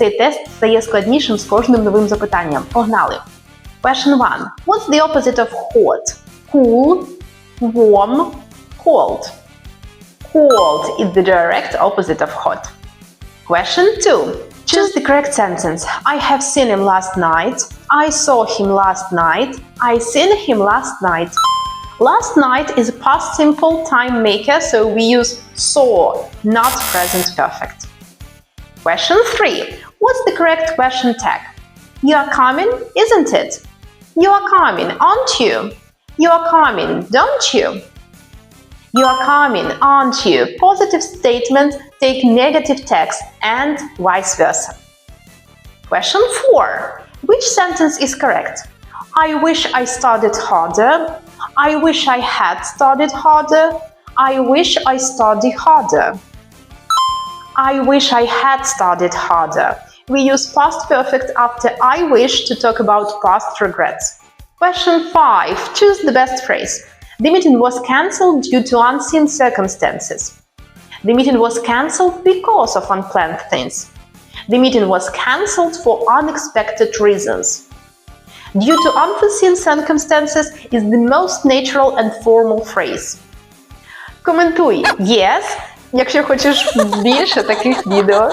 Цей тест стає складнішим з кожним новим запитанням. Погнали! Question 1. What's the opposite of hot? Cool, warm, cold. Cold is the direct opposite of hot. Question 2. Choose the correct sentence. I have seen him last night. I saw him last night. I seen him last night. Last night is a past simple time maker, so we use saw, not present perfect. Question 3. What's the correct question tag? You are coming, isn't it? You are coming, aren't you? You are coming, don't you? You are coming, aren't you? Positive statement take negative text and vice versa. Question 4. Which sentence is correct? I wish I studied harder. I wish I had studied harder. I wish I study harder. I wish I had studied harder. We use past perfect after I wish to talk about past regrets. Question 5. Choose the best phrase. The meeting was cancelled due to unseen circumstances. The meeting was cancelled because of unplanned things. The meeting was cancelled for unexpected reasons. Due to unforeseen circumstances is the most natural and formal phrase. Коментуй yes, якщо хочеш більше таких відео.